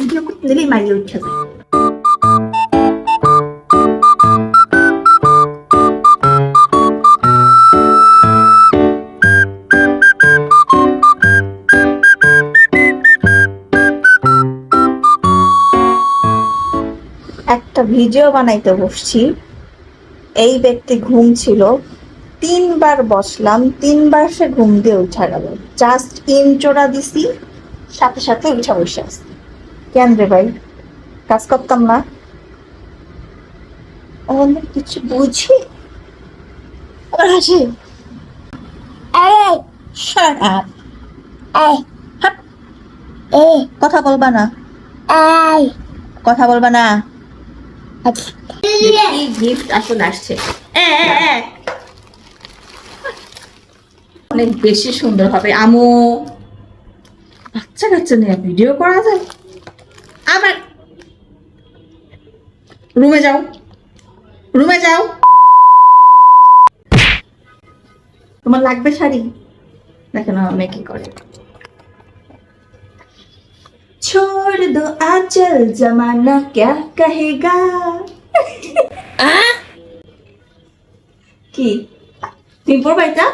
Video করতে দিলেই মারিয়ে উঠে একটা ভিডিও বানাইতে বসছি। এই ব্যক্তি ঘুম ছিল। তিনবার বসলাম, তিনবার সে ঘুম দিয়ে উঠা গেল। জাস্ট ইন চোরা দিছি, সাথে সাথে উঠা বসে আসছি কেন রে ভাই? কাজ করতাম না। অনেক কিছু বুঝি। আবার হাসি কথা বলবা না। কথা বলবা না। গিফট আসলে আসছে। অনেক বেশি সুন্দর হবে আমু বাচ্চা কাচ্চা নিয়ে ভিডিও করা যায় আবার রুমে যাও রুমে যাও তোমার লাগবে শাড়ি দেখেন আমার মেয়ে কি করে छोड़ दो आंचल जमाना क्या कहेगा কি তুমি পড়বা এটা